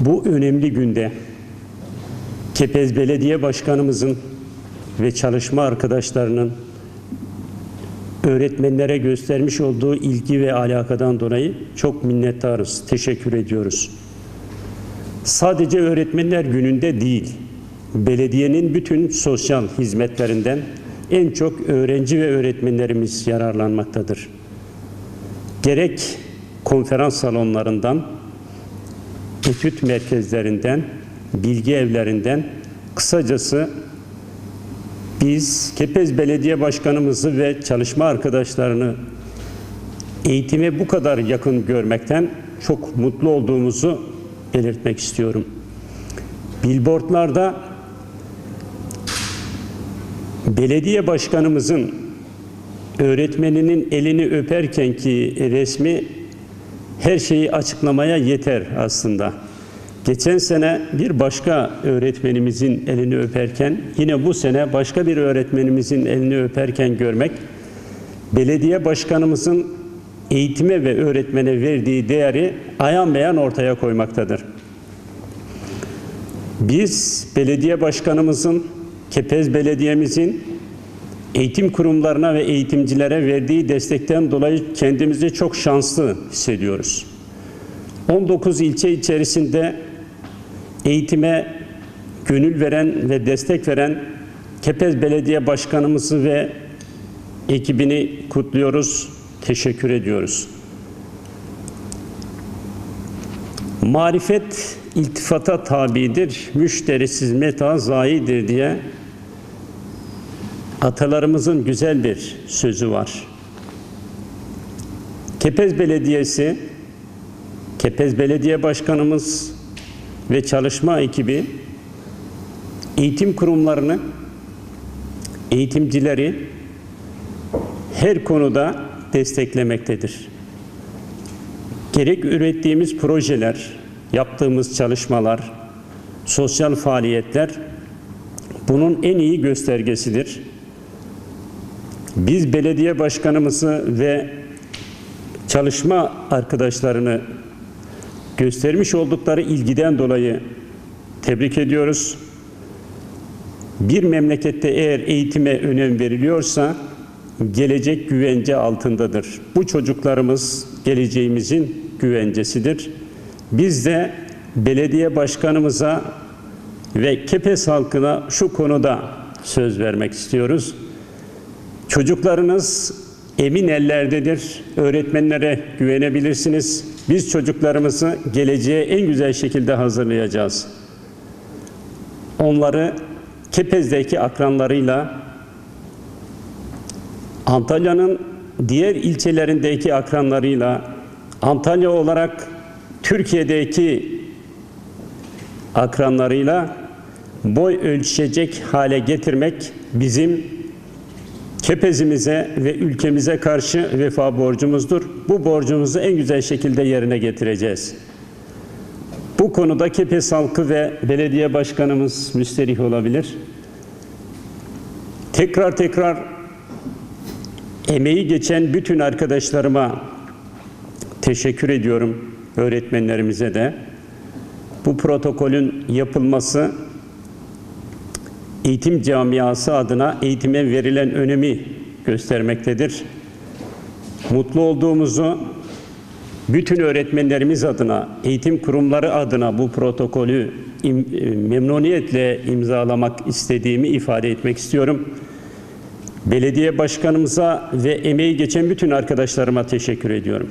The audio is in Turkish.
Bu önemli günde Kepez Belediye Başkanımızın ve çalışma arkadaşlarının öğretmenlere göstermiş olduğu ilgi ve alakadan dolayı çok minnettarız. Teşekkür ediyoruz. Sadece öğretmenler gününde değil, belediyenin bütün sosyal hizmetlerinden en çok öğrenci ve öğretmenlerimiz yararlanmaktadır. Gerek konferans salonlarından, etüt merkezlerinden, bilgi evlerinden, kısacası biz Kepez Belediye Başkanımızı ve çalışma arkadaşlarını eğitime bu kadar yakın görmekten çok mutlu olduğumuzu belirtmek istiyorum. Billboardlarda belediye başkanımızın öğretmeninin elini öperken ki resmi her şeyi açıklamaya yeter aslında. Geçen sene bir başka öğretmenimizin elini öperken, yine bu sene başka bir öğretmenimizin elini öperken görmek, belediye başkanımızın eğitime ve öğretmene verdiği değeri ayan beyan ortaya koymaktadır. Biz belediye başkanımızın, Kepez Belediye'mizin eğitim kurumlarına ve eğitimcilere verdiği destekten dolayı kendimizi çok şanslı hissediyoruz. 19 ilçe içerisinde eğitime gönül veren ve destek veren Kepez Belediye Başkanımızı ve ekibini kutluyoruz, teşekkür ediyoruz. Marifet iltifata tabidir, müşterisiz meta zayidir diye atalarımızın güzel bir sözü var. Kepez Belediyesi, Kepez Belediye Başkanımız ve çalışma ekibi eğitim kurumlarını, eğitimcileri her konuda desteklemektedir. Gerek ürettiğimiz projeler, yaptığımız çalışmalar, sosyal faaliyetler bunun en iyi göstergesidir. Biz belediye başkanımızı ve çalışma arkadaşlarını göstermiş oldukları ilgiden dolayı tebrik ediyoruz. Bir memlekette eğer eğitime önem veriliyorsa gelecek güvence altındadır. Bu çocuklarımız geleceğimizin güvencesidir. Biz de belediye başkanımıza ve Kepes halkına şu konuda söz vermek istiyoruz. Çocuklarınız emin ellerdedir. Öğretmenlere güvenebilirsiniz. Biz çocuklarımızı geleceğe en güzel şekilde hazırlayacağız. Onları Kepez'deki akranlarıyla Antalya'nın diğer ilçelerindeki akranlarıyla Antalya olarak Türkiye'deki akranlarıyla boy ölçüşecek hale getirmek bizim Kepezimize ve ülkemize karşı vefa borcumuzdur. Bu borcumuzu en güzel şekilde yerine getireceğiz. Bu konuda Kepez halkı ve belediye başkanımız müsterih olabilir. Tekrar tekrar emeği geçen bütün arkadaşlarıma teşekkür ediyorum. Öğretmenlerimize de. Bu protokolün yapılması eğitim camiası adına eğitime verilen önemi göstermektedir. Mutlu olduğumuzu bütün öğretmenlerimiz adına, eğitim kurumları adına bu protokolü im, memnuniyetle imzalamak istediğimi ifade etmek istiyorum. Belediye başkanımıza ve emeği geçen bütün arkadaşlarıma teşekkür ediyorum.